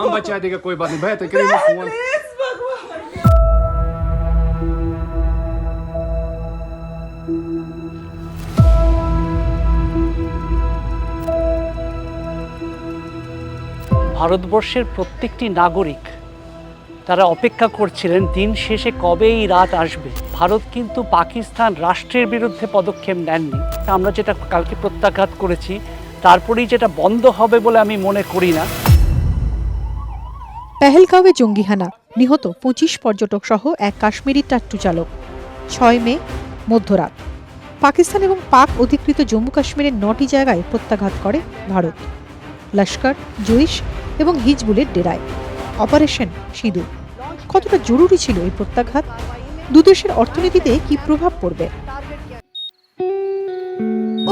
हम बचा देगा कोई बात नहीं भैया तो करेंगे फोन ভারতবর্ষের প্রত্যেকটি নাগরিক তারা অপেক্ষা করছিলেন দিন শেষে কবে এই রাত আসবে ভারত কিন্তু পাকিস্তান রাষ্ট্রের বিরুদ্ধে পদক্ষেপ নেননি আমরা যেটা কালকে প্রত্যাঘাত করেছি তারপরেই যেটা বন্ধ হবে বলে আমি মনে করি না পেহেলগাঁওয়ে জঙ্গিহানা নিহত পঁচিশ পর্যটক সহ এক কাশ্মীরি টাট্টু চালক। ছয় মে মধ্যরাত। পাকিস্তান এবং পাক অধিকৃত জম্মু কাশ্মীরের নটি জায়গায় প্রত্যাঘাত করে ভারত। লস্কর জৈশ এবং হিজবুলের ডেরায়। অপারেশন সিঁদুর। কতটা জরুরি ছিল এই প্রত্যাঘাত? দুদেশের অর্থনীতিতে কি প্রভাব পড়বে?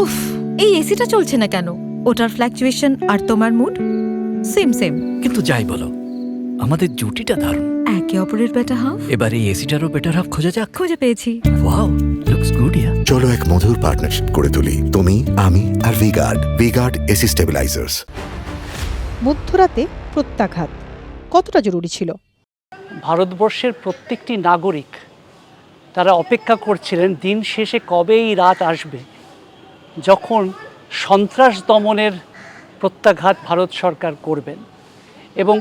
উফ এই এসিটা চলছে না কেন? ওটার ফ্ল্যাকচুয়েশন আর তোমার মুড সেম সেম কিন্তু যাই বলো আমাদের জুটিটা দারুণ। একে অপরের বেটার হাফ এবার এই এসিটারও বেটার হাফ খোঁজা যাক। খুঁজে পেয়েছি। ওয়াও লুকস গুড ইয়া চলো এক মধুর পার্টনারশিপ করে তুলি। তুমি আমি আর ভিগার্ড ভিগার্ড এসি স্টেবিলাইজার্স মধ্যরাতে প্রত্যাঘাত। কতটা জরুরি ছিল? ভারতবর্ষের প্রত্যেকটি নাগরিক তারা অপেক্ষা করছিলেন দিন শেষে কবে এই রাত আসবে। যখন সন্ত্রাস দমনের প্রত্যাঘাত ভারত সরকার করবেন এবং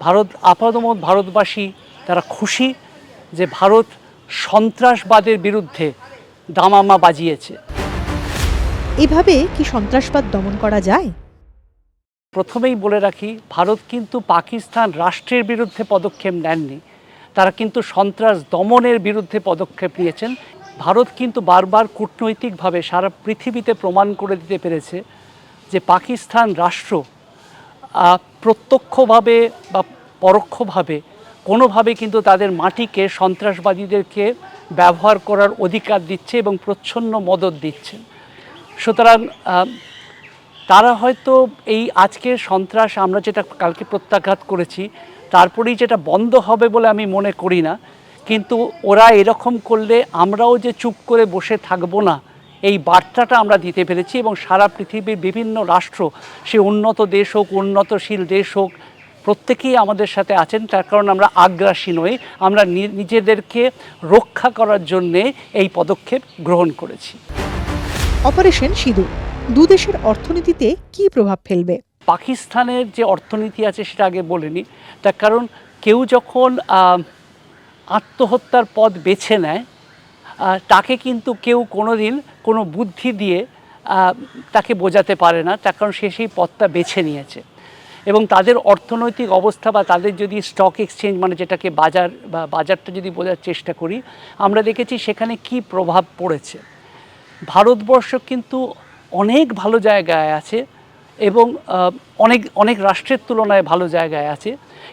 ভারত আপাতমত ভারতবাসী তারা খুশি যে ভারত সন্ত্রাসবাদের বিরুদ্ধে দামামা বাজিয়েছে। এভাবে কি সন্ত্রাসবাদ দমন করা যায়? প্রথমেই বলে রাখি ভারত কিন্তু পাকিস্তান রাষ্ট্রের বিরুদ্ধে পদক্ষেপ নেননি। তারা কিন্তু সন্ত্রাস দমনের বিরুদ্ধে পদক্ষেপ নিয়েছেন। ভারত কিন্তু বারবার কূটনৈতিকভাবে সারা পৃথিবীতে প্রমাণ করে দিতে পেরেছে যে পাকিস্তান রাষ্ট্র প্রত্যক্ষভাবে বা পরোক্ষভাবে কোনোভাবে কিন্তু তাদের মাটিকে সন্ত্রাসবাদীদেরকে ব্যবহার করার অধিকার দিচ্ছে এবং প্রচ্ছন্ন মদত দিচ্ছে। সুতরাং তারা হয়তো এই আজকের সন্ত্রাস আমরা যেটা কালকে প্রত্যাঘাত করেছি, তারপরেই যেটা বন্ধ হবে বলে আমি মনে করি না। কিন্তু ওরা এরকম করলে আমরাও যে চুপ করে বসে থাকব না এই বার্তাটা আমরা দিতে পেরেছি এবং সারা পৃথিবীর বিভিন্ন রাষ্ট্র সে উন্নত দেশ হোক উন্নতশীল দেশ হোক প্রত্যেকেই আমাদের সাথে আছেন। তার কারণ আমরা আগ্রাসী নই আমরা নিজেদেরকে রক্ষা করার জন্যে এই পদক্ষেপ গ্রহণ করেছি। অপারেশন সিঁদুর দুদেশের অর্থনীতিতে কি প্রভাব ফেলবে? পাকিস্তানের যে অর্থনীতি আছে সেটা আগে বলিনি তার কারণ কেউ যখন আত্মহত্যার পথ বেছে নেয় তাকে কিন্তু কেউ কোনো দিন কোনো বুদ্ধি দিয়ে তাকে বোঝাতে পারে না, তার কারণ সে সেই পথটা বেছে নিয়েছে। এবং তাদের অর্থনৈতিক অবস্থা বা তাদের যদি স্টক এক্সচেঞ্জ মানে যেটাকে বাজার বা বাজারটা যদি বোঝার চেষ্টা করি, আমরা দেখেছি সেখানে কি প্রভাব পড়েছে। ভারতবর্ষ কিন্তু অনেক ভালো জায়গায় আছে এবং অনেক অনেক রাষ্ট্রের তুলনায় ভালো জায়গায় আছে।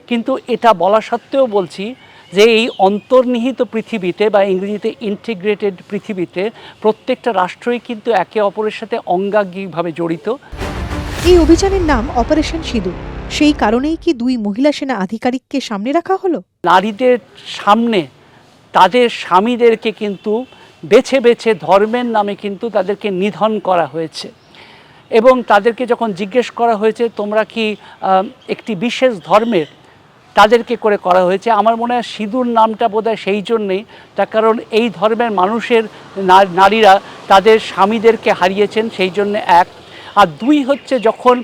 কিন্তু এটা বলা সত্ত্বেও বলছি যে এই অন্তর্নিহিত পৃথিবীতে বা ইংরেজিতে ইন্টিগ্রেটেড পৃথিবীতে প্রত্যেকটা রাষ্ট্রই কিন্তু একে অপরের সাথে অঙ্গাঙ্গিকভাবে জড়িত। এই অভিযানের নাম অপারেশন সিঁদুর। সেই কারণেই কি দুই মহিলা সেনা আধিকারিককে সামনে রাখা হলো? নারীদের সামনে তাদের স্বামীদেরকে কিন্তু বেছে বেছে ধর্মের নামে কিন্তু তাদেরকে নিধন করা হয়েছে। এবং তাদেরকে যখন জিজ্ঞেস করা হয়েছে তোমরা কি একটি বিশেষ ধর্মের তাদেরকে করে করা হয়েছে। আমার মনে হয় সিঁদুর নামটা বোধহয় সেই জন্যেই, তার কারণ এই ধর্মের মানুষের নারীরা তাদের স্বামীদেরকে হারিয়েছেন, সেই জন্য এক। আর দুই হচ্ছে যখন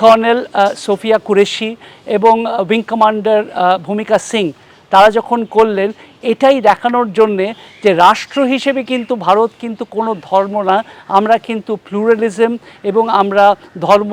কর্নেল সোফিয়া কুরেশি এবং উইং কমান্ডার ভূমিকা সিং, তারা যখন করলেন এটাই দেখানোর জন্যে যে রাষ্ট্র হিসেবে কিন্তু ভারত কিন্তু কোনো ধর্ম না। আমরা কিন্তু প্লুরালিজম এবং আমরা ধর্ম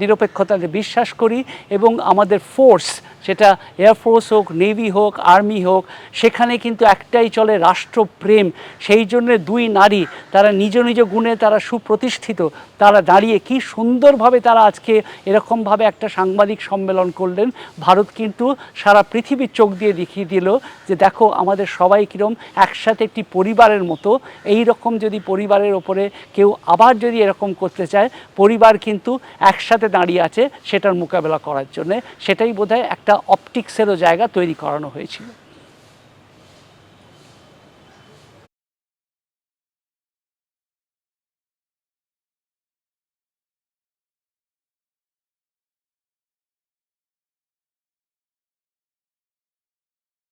নিরপেক্ষতাতে বিশ্বাস করি এবং আমাদের ফোর্স সেটা এয়ারফোর্স হোক নেভি হোক আর্মি হোক, সেখানে কিন্তু একটাই চলে রাষ্ট্রপ্রেম সেই জন্য দুই নারী, তারা নিজ নিজ গুণে তারা সুপ্রতিষ্ঠিত, তারা দাঁড়িয়ে কি সুন্দরভাবে তারা আজকে এরকমভাবে একটা সাংবাদিক সম্মেলন করলেন, ভারত কিন্তু সারা পৃথিবীর চোখ দিয়ে দেখিয়ে দিল যে দেখো আমাদের সবাই কীরকম একসাথে একটি পরিবারের মতো। এই রকম যদি পরিবারের ওপরে কেউ আবার যদি এরকম করতে চায়, পরিবার কিন্তু একসাথে দাঁড়িয়ে আছে সেটার মোকাবেলা করার জন্যে। সেটাই বোধহয় একটা অপটিক্সেরও জায়গা তৈরি করানো হয়েছিল।